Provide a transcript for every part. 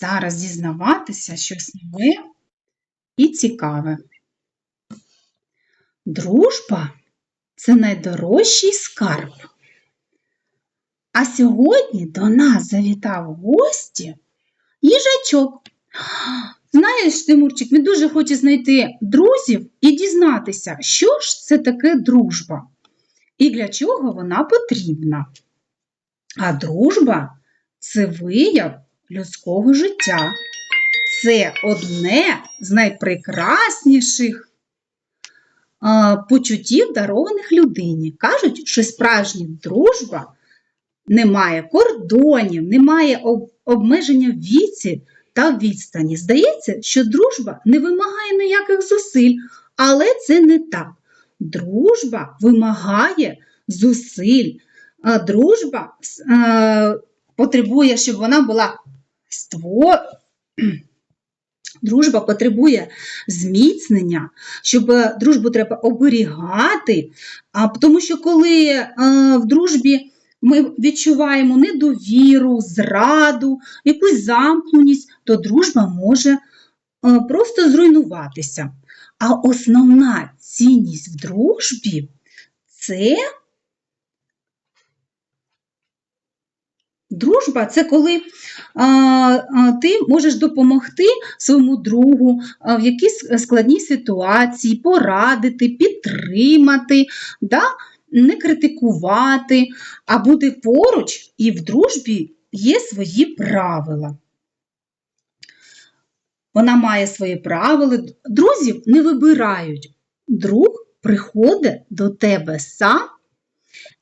зараз дізнаватися щось нове і цікаве. Дружба це найдорожчий скарб. А сьогодні до нас завітав гості їжачок. Знаєш, Тимурчик, він дуже хоче знайти друзів і дізнатися, що ж це таке дружба і для чого вона потрібна. А дружба це вияв людського життя. Це одне з найпрекрасніших почуттів, дарованих людині. Кажуть, що справжня дружба не має кордонів, не має об- обмеження в віці та відстані. Здається, що дружба не вимагає ніяких зусиль, але це не так. Дружба вимагає зусиль. Дружба е, потребує, щоб вона була ство... Дружба потребує зміцнення, щоб е, дружбу треба оберігати, а, тому що коли е, в дружбі ми відчуваємо недовіру, зраду, якусь замкненість, то дружба може е, просто зруйнуватися. А основна цінність в дружбі це дружба це коли а, а, ти можеш допомогти своєму другу а, в якійсь складній ситуації, порадити, підтримати, да? не критикувати, а бути поруч і в дружбі є свої правила. Вона має свої правила. Друзів не вибирають. Друг приходить до тебе сам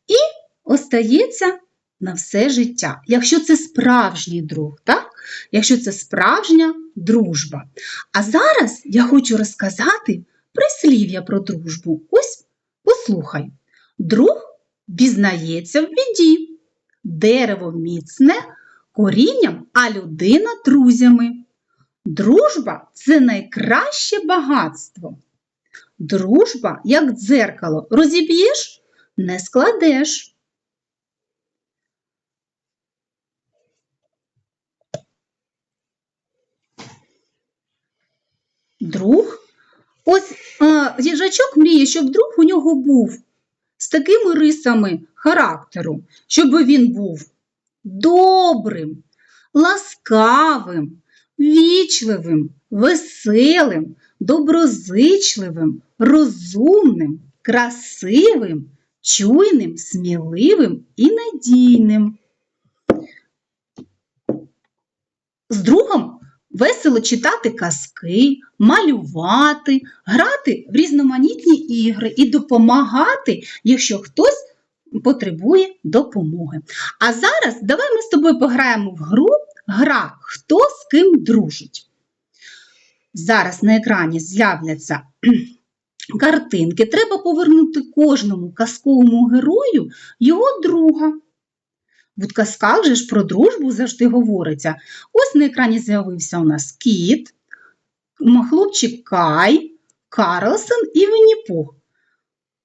і остається на все життя. Якщо це справжній друг, так? якщо це справжня дружба. А зараз я хочу розказати прислів'я про дружбу. Ось послухай. Друг пізнається в біді, дерево міцне корінням, а людина друзями. Дружба це найкраще багатство. Дружба, як дзеркало, розіб'єш, не складеш. Друг. Ось а, їжачок мріє, щоб друг у нього був з такими рисами характеру, щоб він був добрим, ласкавим, вічливим, веселим, доброзичливим, розумним, красивим, чуйним, сміливим і надійним. З другом весело читати казки, малювати, грати в різноманітні ігри і допомагати, якщо хтось потребує допомоги. А зараз давай ми з тобою пограємо в гру Гра Хто з ким дружить. Зараз на екрані з'являться картинки. Треба повернути кожному казковому герою його друга. В казках же ж про дружбу завжди говориться. Ось на екрані з'явився у нас кіт, хлопчик Кай, Карлсон і Винні-Пух.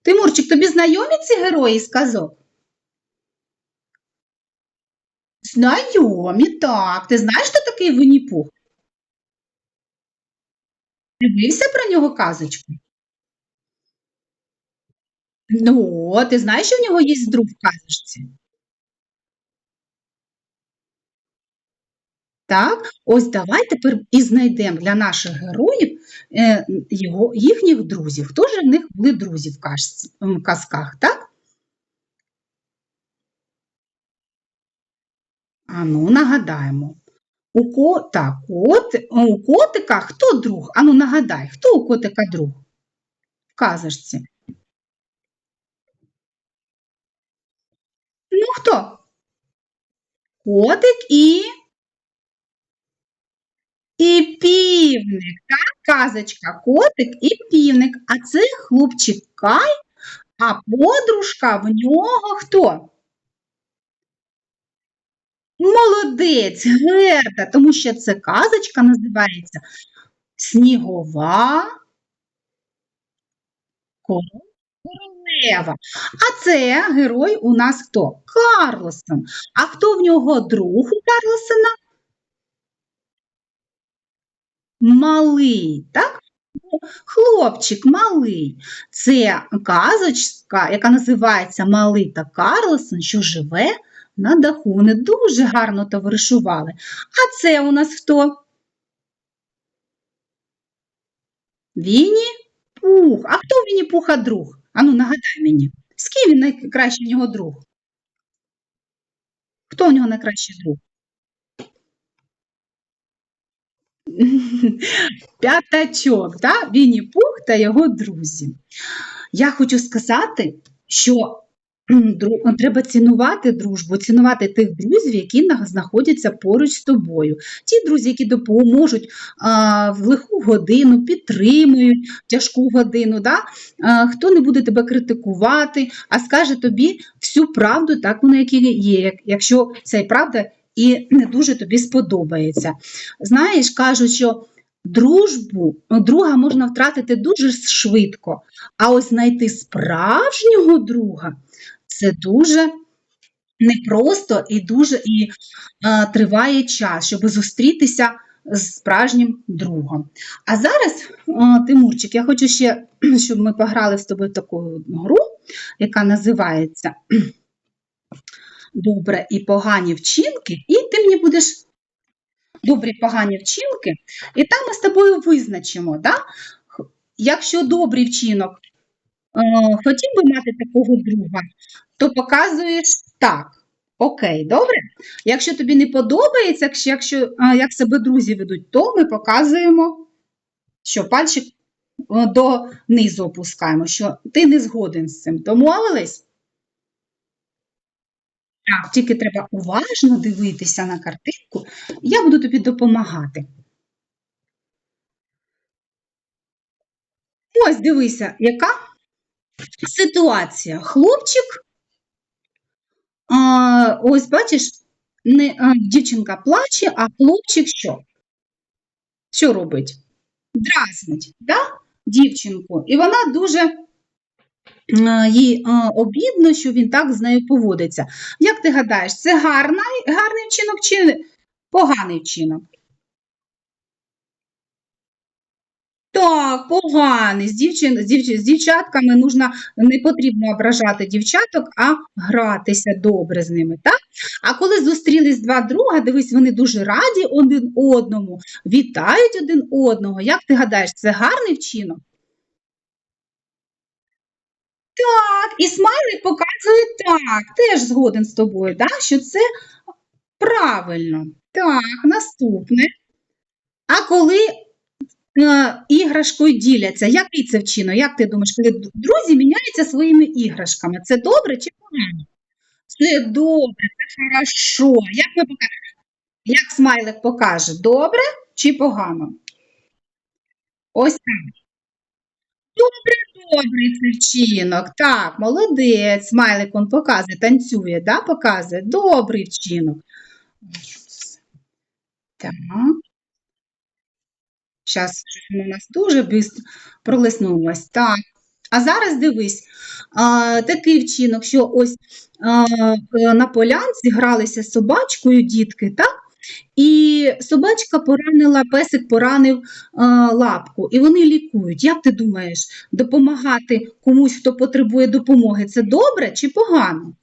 Тимурчик, тобі знайомі ці герої з казок? Знайомі, так. Ти знаєш, хто такий Винні-Пух? Дивився про нього казочку? Ну, ти знаєш, що в нього є друг в казочці? Так, ось давай тепер і знайдемо для наших героїв е, його, їхніх друзів. Хто ж в них були друзі в казці- в казках, так? А ну, нагадаємо. У, ко... так, кот... у котика хто друг? Ану, нагадай, хто у котика друг в казочці? Ну, хто? Котик і... І півник, так? Казочка, котик і півник. А це хлопчик Кай, а подружка в нього хто? Молодець, Герда, тому що це казочка називається Снігова королева. А це герой у нас хто? Карлсон. А хто в нього друг у Карлсона? Малий, так? Хлопчик малий. Це казочка, яка називається Малий та Карлсон, що живе на даху. Вони дуже гарно товаришували. А це у нас хто? Вінні Пух. А хто Вінні Пуха друг? Ану, нагадай мені. З ким він найкращий в нього друг? Хто у нього найкращий друг? П'ятачок? Вінні Пух та його друзі. Я хочу сказати, що треба цінувати дружбу, цінувати тих друзів, які знаходяться поруч з тобою. Ті друзі, які допоможуть а, в лиху годину, підтримують в тяжку годину. Да? А, хто не буде тебе критикувати, а скаже тобі всю правду, так воно як є, якщо і правда і не дуже тобі сподобається. Знаєш, кажуть, що дружбу друга можна втратити дуже швидко, а ось знайти справжнього друга це дуже непросто і дуже і е, триває час, щоб зустрітися з справжнім другом. А зараз, е, Тимурчик, я хочу ще, щоб ми пограли з тобою в таку гру, яка називається Добре і погані вчинки, і ти мені будеш добрі погані вчинки, і там ми з тобою визначимо, да? якщо добрий вчинок е, хотів би мати такого друга, то показуєш так. Окей, добре? Якщо тобі не подобається, якщо, е, як себе друзі ведуть, то ми показуємо, що пальчик е, до низу опускаємо, що ти не згоден з цим. Домовились? Так, тільки треба уважно дивитися на картинку, я буду тобі допомагати. Ось дивися, яка ситуація. Хлопчик, а, ось бачиш, не, а, дівчинка плаче, а хлопчик що? Що робить? Дразнить, да? дівчинку. І вона дуже їй а, обідно, що він так з нею поводиться. Як ти гадаєш, це гарний, гарний вчинок чи поганий вчинок? Так, поганий. З, дівчин, з, дівч- з дівчатками нужно, не потрібно ображати дівчаток, а гратися добре з ними. Так? А коли зустрілись два друга, дивись, вони дуже раді один одному, вітають один одного. Як ти гадаєш, це гарний вчинок? Так, і смайлик показує так, теж згоден з тобою, да? що це правильно. Так, наступне. А коли е, іграшкою діляться. Який це вчинок? Як ти думаєш, коли друзі міняються своїми іграшками? Це добре чи погано? Це добре, це хорошо. Як ми покажемо? Як смайлик покаже, добре чи погано? Ось так. Добре, добрий це вчинок. Так, молодець. Смайлик он показує, танцює, да, показує. Добрий вчинок. Так. Зараз у нас дуже швидко пролиснулось. Так. А зараз дивись, а, такий вчинок, що ось а, на полянці гралися з собачкою дітки, так? І собачка поранила, песик поранив а, лапку, і вони лікують. Як ти думаєш, допомагати комусь, хто потребує допомоги, це добре чи погано?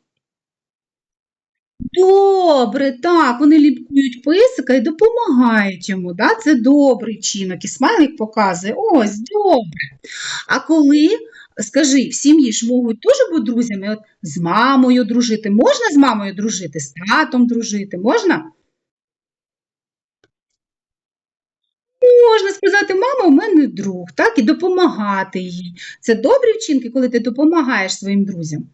Добре, так, вони лікують песика і допомагають йому. Да? Це добрий чинок. І смайлик показує, ось, добре. А коли, скажи, в сім'ї ж можуть теж бути друзями, от з мамою дружити. Можна з мамою дружити, з татом дружити? Можна? Можна сказати, мама у мене друг, так, і допомагати їй. Це добрі вчинки, коли ти допомагаєш своїм друзям.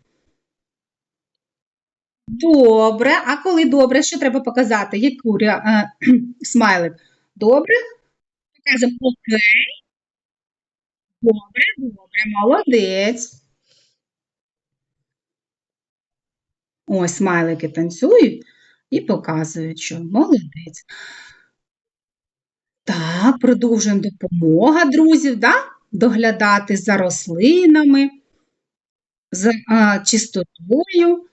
Добре, а коли добре, що треба показати? Яку е, смайлик? Добре? Покажемо окей. Добре, добре, молодець. Ось смайлики танцюють і показують, що молодець. Так, продовжуємо допомога друзів, да? доглядати за рослинами, за а, чистотою.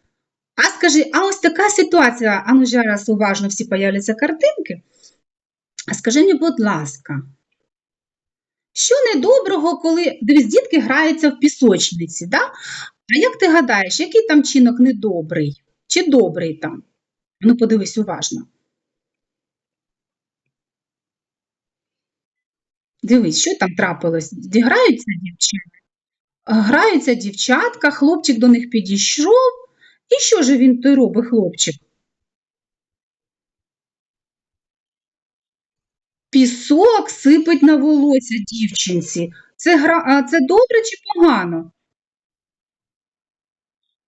А скажи, а ось така ситуація, а ну зараз уважно всі появляться картинки. А скажи мені, будь ласка, Що недоброго, коли дивись, дітки граються в пісочниці, да? А як ти гадаєш, який там чинок недобрий? Чи добрий там? Ну, подивись уважно. Дивись, що там трапилось? Граються дівчата? Граються дівчатка, хлопчик до них підійшов. І що ж він той робить, хлопчик? Пісок сипить на волосся дівчинці. Це, гра... це добре чи погано?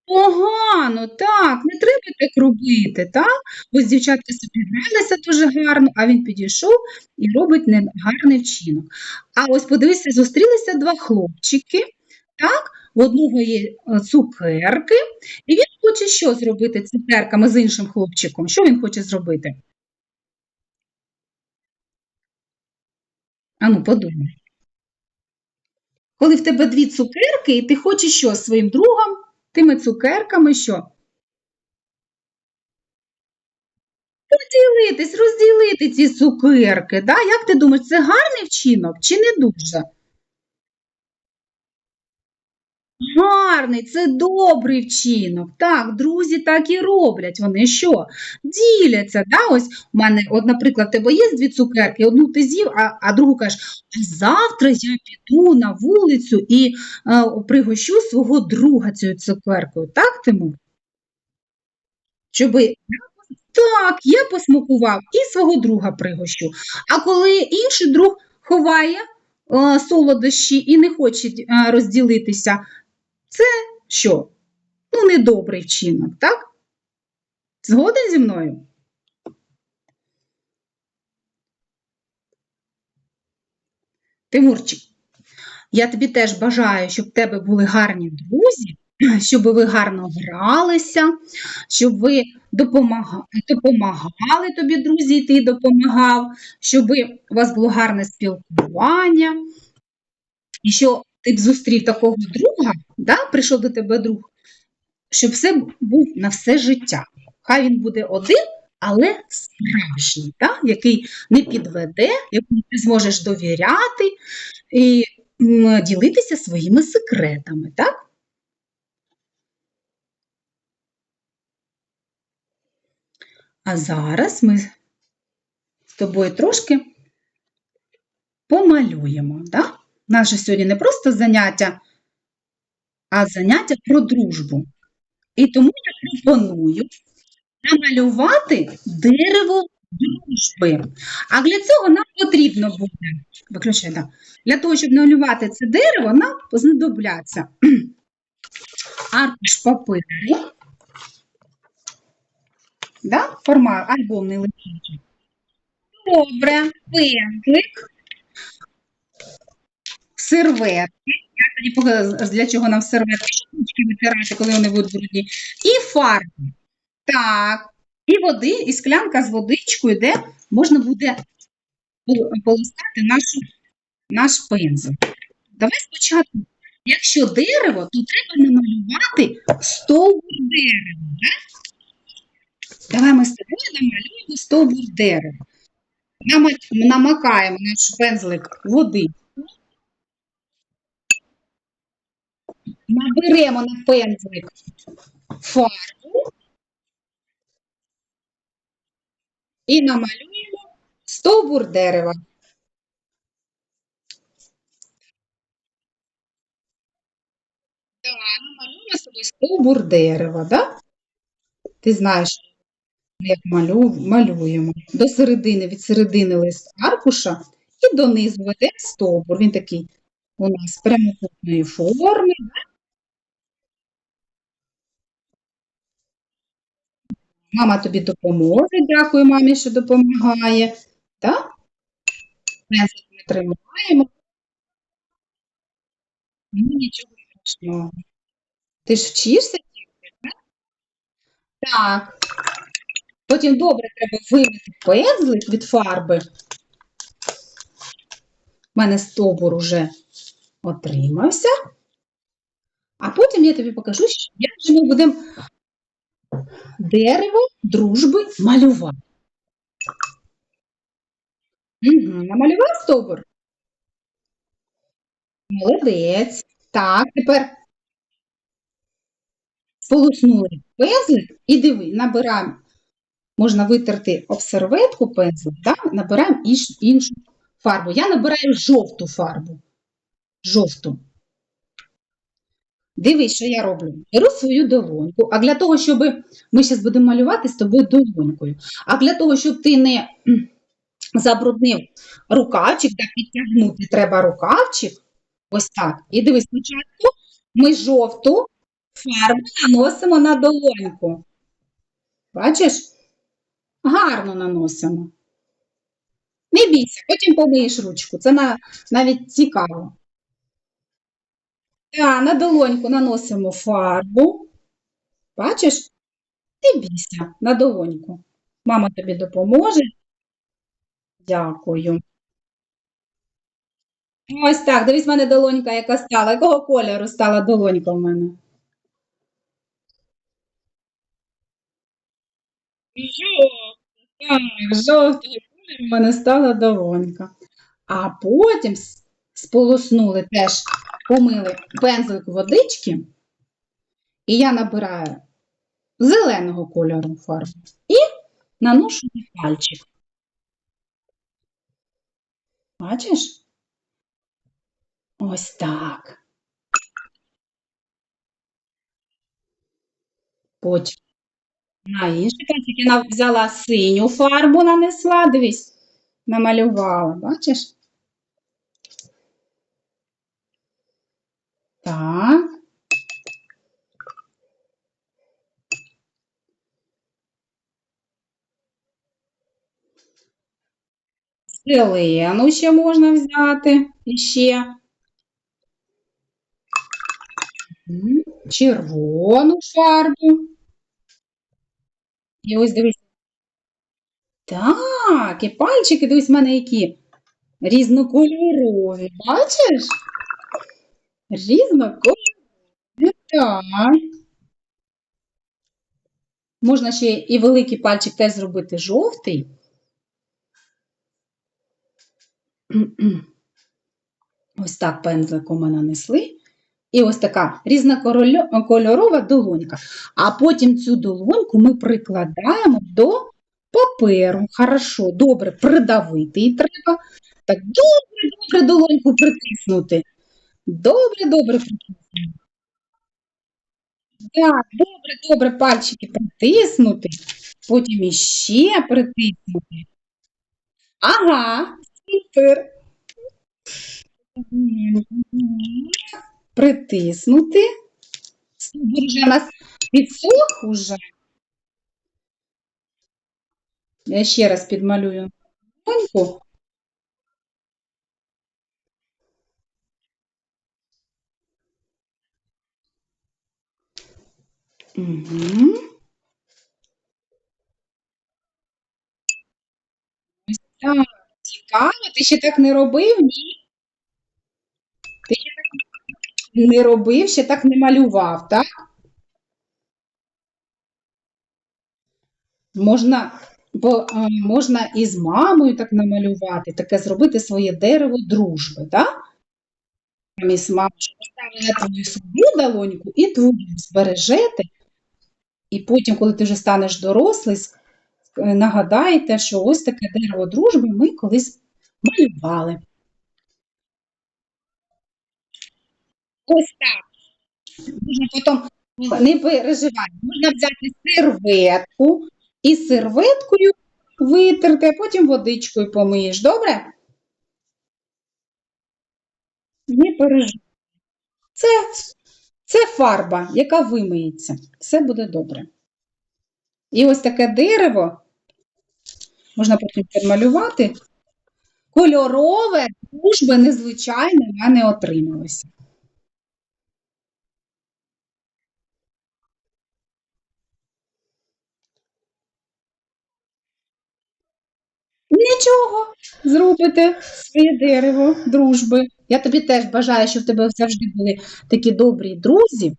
Погано, так, не треба так робити, так? Ось дівчатка собі гралися дуже гарно, а він підійшов і робить негарний вчинок. А ось подивися, зустрілися два хлопчики, так? В одного є е, цукерки, і він хоче що зробити цукерками з іншим хлопчиком? Що він хоче зробити? Ану, подумай. Коли в тебе дві цукерки, і ти хочеш що своїм другом, тими цукерками що? Розділитись, розділити ці цукерки. Да? Як ти думаєш, це гарний вчинок чи не дуже? Гарний, це добрий вчинок. Так, друзі так і роблять. Вони що? Діляться. Да? Ось у мене, от, наприклад, тебе є дві цукерки, одну ти з'їв, а, а другу кажеш, а завтра я піду на вулицю і е, пригощу свого друга цією цукеркою. Так, Тимур? Щоби так, я посмакував і свого друга пригощу. А коли інший друг ховає е, солодощі і не хоче е, розділитися, це що? Ну, недобрий вчинок, так? Згоден зі мною? Тимурчик, я тобі теж бажаю, щоб в тебе були гарні друзі, щоб ви гарно гралися, щоб ви допомагали, допомагали тобі, друзі, і ти допомагав, щоб у вас було гарне спілкування, і що ти б зустрів такого друга, да, прийшов до тебе друг, щоб все був на все життя. Хай він буде один, але справжній, да, який не підведе, якому ти зможеш довіряти і ділитися своїми секретами. Так? А зараз ми з тобою трошки помалюємо. Да? Же сьогодні не просто заняття, а заняття про дружбу. І тому я пропоную намалювати дерево дружби. А для цього нам потрібно буде, виключай, да. для того, щоб намалювати це дерево, нам знадобляться аркуш паперу, да? формат альбомний листочок. Добре, пензлик, серветки. Я тоді покажу, для чого нам серветки, щоб ручки витирати, коли вони будуть брудні. І фарби. Так. І води, і склянка з водичкою, де можна буде полоскати нашу, наш пензель. Давай спочатку, якщо дерево, то треба намалювати стовбур дерева. Так? Давай ми з тобою намалюємо стовбур дерева. Нама- Намакаємо наш пензлик води. Наберемо на пензлик фарбу і намалюємо стовбур дерева. Так, намалюємо собі стовбур дерева, да? Ти знаєш, як малю, малюємо. До середини, від середини лист аркуша і донизу веде стовбур. Він такий у нас прямокутної форми. Мама тобі допоможе, дякую мамі, що допомагає. Так? Пензлик ми тримаємо. Ну, нічого страшного. Ти ж вчишся тільки, так? Так. Потім добре треба вимити пензлик від фарби. У мене стовбур уже отримався. А потім я тобі покажу, що- як ми будемо дерево дружби малювати. Угу. Намалював стовбур? Молодець. Так, тепер сполоснули пензлик і диви, набираємо. Можна витерти об серветку пензлик, так? набираємо іншу фарбу. Я набираю жовту фарбу. Жовту. Дивись, що я роблю. Беру свою долоньку, а для того, щоб ми зараз будемо малювати з тобою долонькою. А для того, щоб ти не забруднив рукавчик, та підтягнути треба рукавчик. Ось так. І дивись, спочатку ми жовту фарбу наносимо на долоньку. Бачиш? Гарно наносимо. Не бійся, потім помиєш ручку. Це на, навіть цікаво. Так, на долоньку наносимо фарбу. Бачиш? Не бійся на долоньку. Мама тобі допоможе. Дякую. Ось так, дивись, в мене долонька яка стала. Якого кольору стала долонька в мене? Жовтий колір в мене стала долонька. А потім сполоснули теж, помили пензлик водички, і я набираю зеленого кольору фарбу і наношу на пальчик. Бачиш? Ось так. Потім на інший пальчик я взяла синю фарбу, нанесла, дивись, намалювала, бачиш? Так. Зелену ще можна взяти іще. Червону фарбу. І ось дивись. Так, і пальчики, дивись, в мене які різнокольорові. Бачиш? Різнокольорові. Можна ще і великий пальчик теж зробити жовтий. Ось так пензликом ми нанесли. І ось така різнокольорова долонька. А потім цю долоньку ми прикладаємо до паперу. Хорошо, добре придавити її треба. Так добре, добре долоньку притиснути. Добре, добре притиснути. Так, добре, добре пальчики притиснути. Потім іще притиснути. Ага, супер. Притиснути. Стовбур вже у нас підсох уже. Я ще раз підмалюю тоньку. Угу. Цікаво, ти ще так не робив, ні? Ти ще так не робив, ще так не малював, так? Можна, бо, можна і з мамою так намалювати, таке зробити своє дерево дружби, так? Замість мами, що твою свою долоньку і твою збережете. І потім, коли ти вже станеш дорослий, е, що ось таке дерево дружби ми колись малювали. Ось так. Можна потім не переживай, можна взяти серветку і серветкою витерти, а потім водичкою помиєш. Добре? Не переживай. Це, це фарба, яка вимиється. Все буде добре. І ось таке дерево можна потім перемалювати, Кольорове, дружби незвичайне в мене отрималося. зробите своє дерево дружби. Я тобі теж бажаю, щоб в тебе завжди були такі добрі друзі.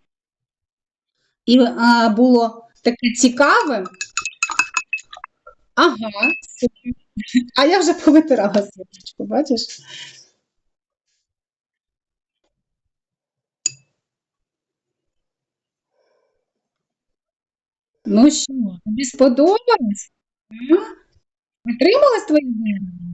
І а, було таке цікаве. Ага, а я вже повитирала світочку, бачиш? Ну що, тобі сподобалось? Отрималась твоє дерево?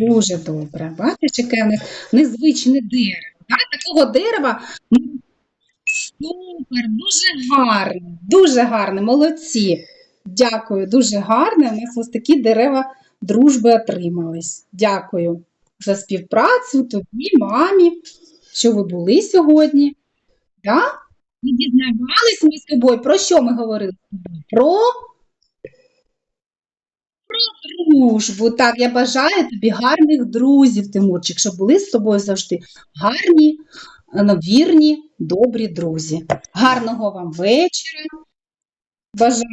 Дуже добре. Бачиш, яке в нас незвичне дерево. Так? Такого дерева ну, супер, дуже гарне, дуже гарне, молодці. Дякую, дуже гарне. У нас ось такі дерева дружби отримались. Дякую за співпрацю тобі, мамі, що ви були сьогодні. Да? І дізнавались ми з тобою. Про що ми говорили? Про дружбу. Так, я бажаю тобі гарних друзів, Тимурчик, щоб були з тобою завжди гарні, е, ну, вірні, добрі друзі. Гарного вам вечора. Бажаю.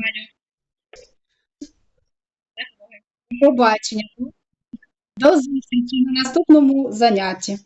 До побачення. До зустрічі на наступному занятті.